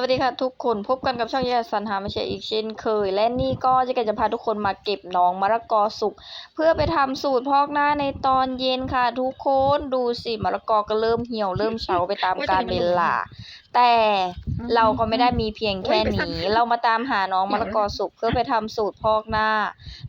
วัสดีค่ะทุกคนพบกันกับช่องยาสันหาไม่ใช่อีกเช่นเคย และนี่ก็จะกจะพาทุกคนมาเก็บน้องมะละกอสุกเพื่อไปทำสูตรพอกหน้าในตอนเย็นค่ะ ทุกคนดูสิมะละกอก็เริ่มเหี่ยวเริ่มเฉาไปตามกาลเวลาแต่เราก็ไม่ได้มีเพียงแค่นี้ เรามาตามหาน้องมะละกอสุกเพื่อไปทำสูตรพอกหน้า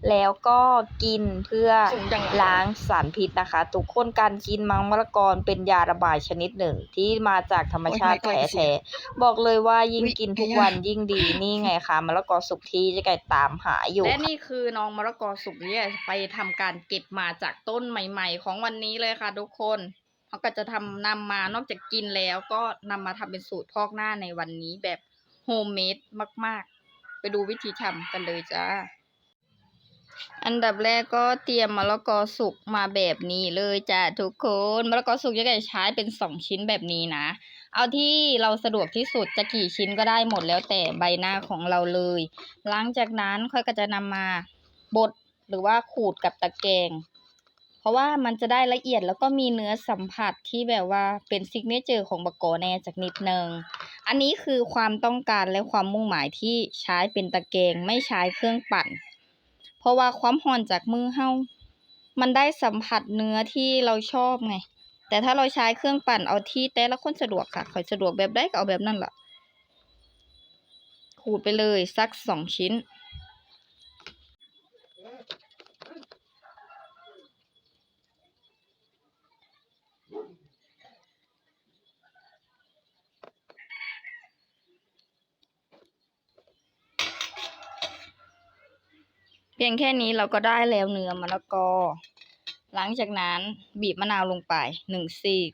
แล้วก็กินเพื่อสูงจังล้างสารพิษนะคะ ทุกคนการกินมังมะละกอเป็นยาระบายชนิดหนึ่ง ที่มาจากธรรมชาติโอ้ยไม่ค่อยแท้ๆบอกเลยว่ายิ่งอุ๊ยกินทุกไม่ยากวันยิ่งดีนี่ไงคะมะละกอสุกที่เจะไก่ตามหาอยู่ และค่ะนี่คือน้องมะละกอสุกเนี่ยไปทำการเก็บมาจากต้นใหม่ ๆ ของวันนี้เลยค่ะทุกคน เขาก็จะทำนำมานอกจากกินแล้วก็นำมาทำเป็นสูตรพอกหน้าในวันนี้แบบโฮมเมดมาก ๆ ไปดูวิธีทำกันเลยจ้า อันดับแรกก็เตรียมมะละกอสุกมาแบบนี้เลยจ้ะทุกคนมะละกอสุกจะไก่ใช้เป็นสองชิ้นแบบนี้นะ เอาที่เราสะดวกที่สุดจะกี่ชิ้นก็ได้หมดแล้วแต่ใบหน้าของเราเลย หลังจากนั้นค่อยก็จะนำมาบดหรือว่าขูดกับตะแกรง เพราะว่ามันจะได้ละเอียดแล้วก็มีเนื้อสัมผัสที่แบบว่าเป็นซิกเนเจอร์ของบะกแน่จากนิดนึง อันนี้คือความต้องการและความมุ่งหมายที่ใช้เป็นตะแกรงไม่ใช้เครื่องปั่น เพราะว่าความห่อนจากมือเฮามันได้สัมผัสเนื้อที่เราชอบไง แต่ถ้าเราใช้เครื่องปั่นเอาที่แต่ละคนสะดวกค่ะใครสะดวกแบบใดก็เอาแบบนั้นแหละขูดไปเลยสักสองชิ้น พียงแค่นี้เราก็ได้แล้วเนื้อมะละกอ หลังจากนั้นบีบมะนาวลงไปหนึ่งซีก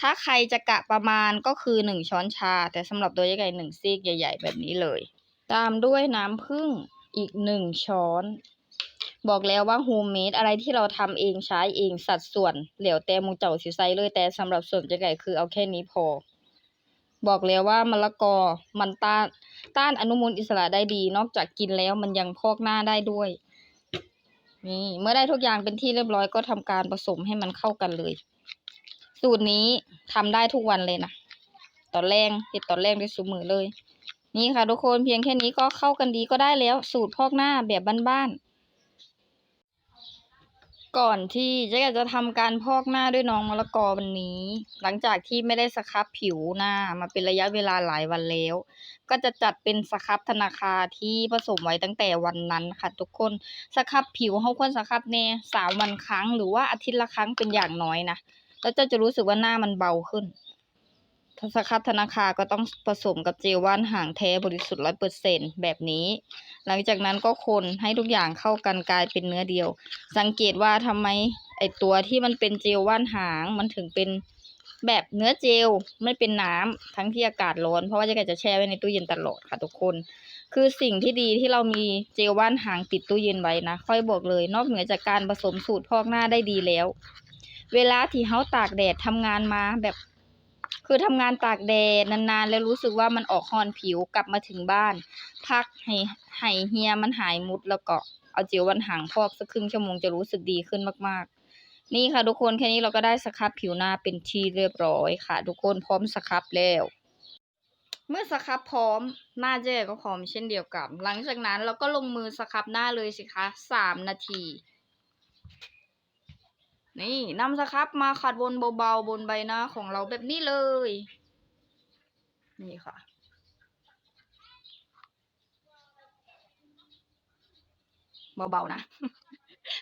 ถ้าใครจะกะประมาณก็คือหนึ่งช้อนชา แต่สำหรับตัวใหญ่ๆหนึ่งซีกใหญ่ ๆ แบบนี้เลย ตามด้วยน้ำผึ้งอีกหนึ่งช้อน บอกแล้วว่าโฮมเมดอะไรที่เราทำเองใช้เองสัดส่วนเหลวแต่มูเจ้าสิใส่เลยแต่สำหรับส่วนใหญ่คือเอาแค่นี้พอ บอกแล้วว่ามะละกอมันต้านต้านอนุมูลอิสระได้ดี นอกจากกินแล้วมันยังพอกหน้าได้ด้วย นี่เมื่อได้ทุกอย่างเป็นที่เรียบร้อยก็ทำการผสมให้มันเข้ากันเลย สูตรนี้ทำได้ทุกวันเลยนะตอนแรกเห็ดตอนแรกด้วยสูมือเลย นี่ค่ะทุกคนเพียงแค่นี้ก็เข้ากันดีก็ได้แล้ว สูตรพอกหน้าแบบบ้านๆ ก่อนที่เจ๊จะทำการพอกหน้าด้วยน้องมะละกอวันนี้ หลังจากที่ไม่ได้สครับผิวหน้ามาเป็นระยะเวลาหลายวันแล้ว ก็จะจัดเป็นสครับธนาคารที่ผสมไว้ตั้งแต่วันนั้นค่ะทุกคนสครับผิวเขาควรสครับเน่สามวันครั้ง หรือว่าอาทิตย์ละครั้งเป็นอย่างน้อยนะแล้วเจ้าจะรู้สึกว่าหน้ามันเบาขึ้น ถ้าสครับธนาคาก็ต้องผสมกับเจลว่านหางแท้บริสุทธิ์ร้อยเปอร์เซ็นแบบนี้ หลังจากนั้นก็คนให้ทุกอย่างเข้ากันกลายเป็นเนื้อเดียว สังเกตว่าทำไมไอตัวที่มันเป็นเจลว่านหางมันถึงเป็นแบบเนื้อเจลไม่เป็นน้ำทั้งที่อากาศร้อน เพราะว่าจะจะแช่ไว้ในตู้เย็นตลอดค่ะทุกคน คือสิ่งที่ดีที่เรามีเจลว่านหางติดตู้เย็นไว้นะ ค่อยบอกเลย นอกเหนือจากการผสมสูตรพอกหน้าได้ดีแล้ว เวลาที่เฮาตากแดดทำงานมาแบบ คือทำงานตากแดดนานๆ แล้วรู้สึกว่ามันออกฮอนผิวกลับมาถึงบ้าน พักให้ให้เฮียมันหายมุดแล้วก็เอาเจลวันหางพอกสักครึ่งชั่วโมงจะรู้สึกดีขึ้นมากๆ นี่ค่ะทุกคนแค่นี้เราก็ได้สครับผิวหน้าเป็นที่เรียบร้อยค่ะ ทุกคนพร้อมสครับแล้วเมื่อสครับพร้อมหน้าเจ๊ก็พร้อมเช่นเดียวกันหลังจากนั้นเราก็ลงมือสครับหน้าเลยสิคะสามนาที นี่นำสครับมาขัดบนเบาๆบนใบหน้าของเราแบบนี้เลย นี่ค่ะ เบาๆนะ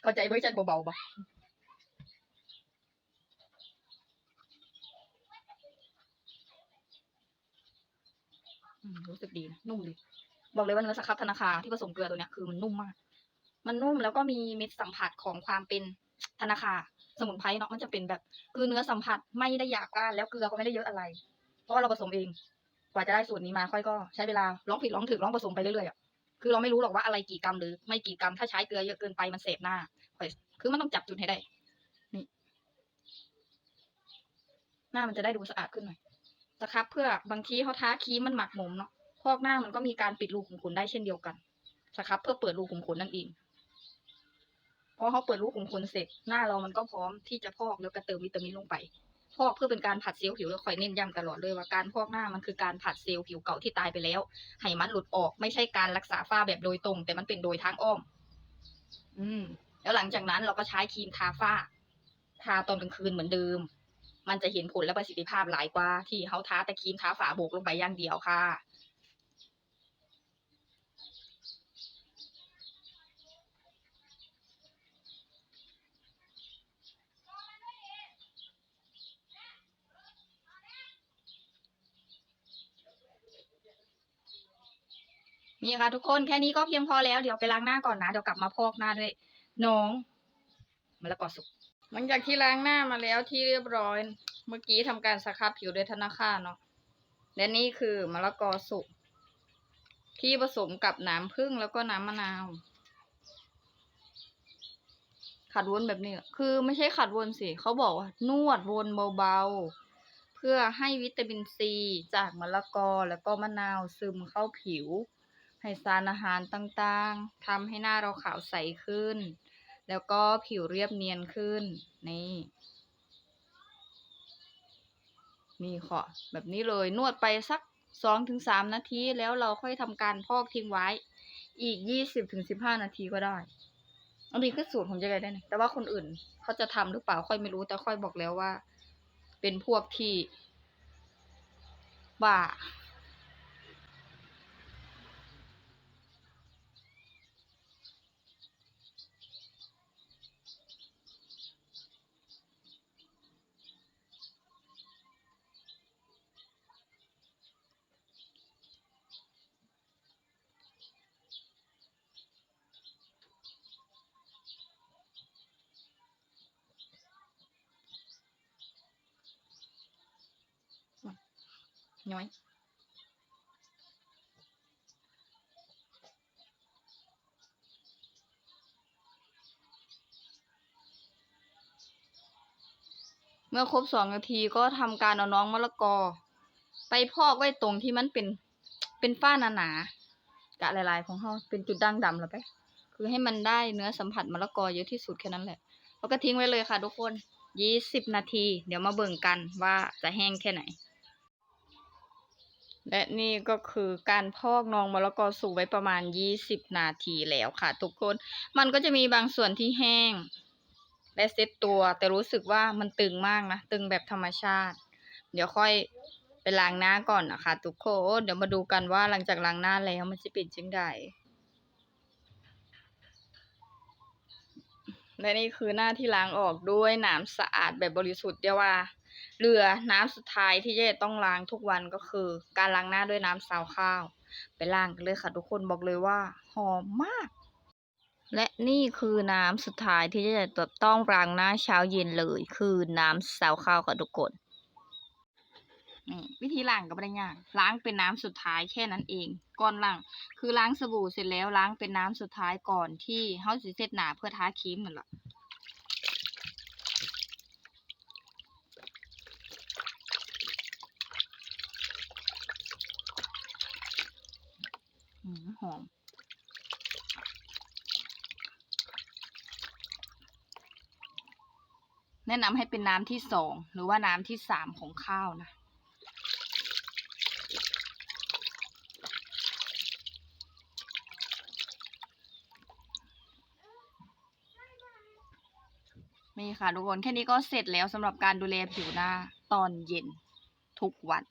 เข้าใจเวอร์ชันเบาๆปะรู้สึกดีนะนุ่มดีบอกเลยว่าเนื้อสครับธนาคารที่ผสมเกลือตัวเนี้ยคือมันนุ่มมาก มันนุ่มแล้วก็มีเม็ดสัมผัสของความเป็นธนาคาร สมุนไพรเนาะมันจะเป็นแบบคือเนื้อสัมผัสไม่ได้หยาบกร้านแล้วเกลือก็ไม่ได้เยอะอะไร เพราะว่าเราผสมเอง กว่าจะได้สูตรนี้มาค่อยก็ใช้เวลาลองผิดลองถูกลองผสมไปเรื่อยๆอะคือเราไม่รู้หรอกว่าอะไรกี่กรัมหรือไม่กี่กรัมถ้าใช้เกลือเยอะเกินไปมันเสพหน้าค่อยคือมันต้องจับจุดให้ได้นี่หน้ามันจะได้ดูสะอาดขึ้นหน่อยสครับเพื่อบางทีเขาท้าคีมันหมักหมมเนาะพอกหน้ามันก็มีการปิดรูขุมขนได้เช่นเดียวกันสครับเพื่อเปิดรูขุมขนนั่นเอง พอเขาเปิดรูขุมขนเสร็จหน้าเรามันก็พร้อมที่จะพอกแล้วก็เติมวิตามินลงไป พอกเพื่อเป็นการผัดเซลล์ผิวแล้วคอยเน้นย้ำตลอดเลยว่าการพอกหน้ามันคือการผัดเซลล์ผิวเก่าที่ตายไปแล้วให้มันหลุดออกไม่ใช่การรักษาฝ้าแบบโดยตรง แต่มันเป็นโดยทางอ้อม อืม แล้วหลังจากนั้นเราก็ใช้ครีมทาฝ้า ทาตอนกลางคืนเหมือนเดิม มันจะเห็นผลและประสิทธิภาพหลายกว่า ที่เขาทาแต่ครีมทาฝาโบกลงไปอย่างเดียวค่ะ นี่ค่ะทุกคนแค่นี้ก็เพียงพอแล้วเดี๋ยวไปล้างหน้าก่อนนะเดี๋ยวกลับมาพอกหน้าด้วยน้องมะละกอสุกหลังจากที่ล้างหน้ามาแล้วที่เรียบร้อย เมื่อกี้ทำการสครับผิวด้วยธนาคารเนาะและนี่คือมะละกอสุกที่ผสมกับน้ำผึ้งแล้วก็น้ำมะนาวขัดวนแบบนี้ คือไม่ใช่ขัดวนสิ เขาบอกว่านวดวนเบาๆ เพื่อให้วิตามินซีจากมะละกอแล้วก็มะนาวซึมเข้าผิว ให้สารอาหารต่างๆทำให้หน้าเราขาวใสขึ้น แล้วก็ผิวเรียบเนียนขึ้น นี่ นี่ค่ะแบบนี้เลยนวดไปสักสองถึงสามนาที แล้วเราค่อยทำการพอกทิ้งไว้ อีกยี่สิบถึงสิบห้านาทีก็ได้อันนี้คือสูตรของเจ๊ไก่ได้นะแต่ว่าคนอื่นเขาจะทำหรือเปล่าค่อยไม่รู้แต่ค่อยบอกแล้วว่า เป็นพวกที่บ้า น้อยเมื่อครบสองนาทีก็ทำการเอาน้องมะละกอ ไปพอกไว้ตรงที่มันเป็นเป็นฝ้าหนาๆกะลายๆของเขาเป็นจุดด่างดำแล้วไป คือให้มันได้เนื้อสัมผัสมะละกอเยอะที่สุดแค่นั้นแหละ แล้วก็ทิ้งไว้เลยค่ะทุกคนยี่สิบนาที เดี๋ยวมาเบิ่งกันว่าจะแห้งแค่ไหน และนี่ก็คือการพอกนองมะละกอสุกไว้ประมาณยี่สิบนาทีแล้วค่ะ ทุกคน มันก็จะมีบางส่วนที่แห้ง และเซ็ตตัว แต่รู้สึกว่ามันตึงมากนะ ตึงแบบธรรมชาติ เดี๋ยวค่อยไปล้างหน้าก่อนนะคะ ทุกคน เดี๋ยวมาดูกันว่าหลังจากล้างหน้าแล้วมันจะเป็นจังไดและนี่คือหน้าที่ล้างออกด้วยน้ำสะอาดแบบบริสุทธิ์เดียวว่า เหลือน้ำสุดท้ายที่เจะต้องล้างทุกวันก็คือ การล้างหน้าด้วยน้ำซาวข้าว ไปล้างกันเลยค่ะ ทุกคนบอกเลยว่าหอมมาก และนี่คือน้ำสุดท้ายที่เจะต้องล้างหน้าเช้าเย็นเลย คือน้ำซาวข้าวค่ะทุกคนนี่วิธีล้างก็ไม่ได้ยากล้างเป็นน้ำสุดท้ายแค่นั้นเอง ก่อนล้างคือล้างสบู่เสร็จแล้วล้างเป็นน้ำสุดท้ายก่อนที่เฮาสิเสร็จหนาเพื่อทาครีมนั่นแหละ หอมแนะนำให้เป็นน้ำที่สองหรือว่าน้ำที่สามของข้าวนะ นี่ค่ะทุกคน แค่นี้ก็เสร็จแล้วสำหรับการดูแลผิวหน้าตอนเย็นทุกวัน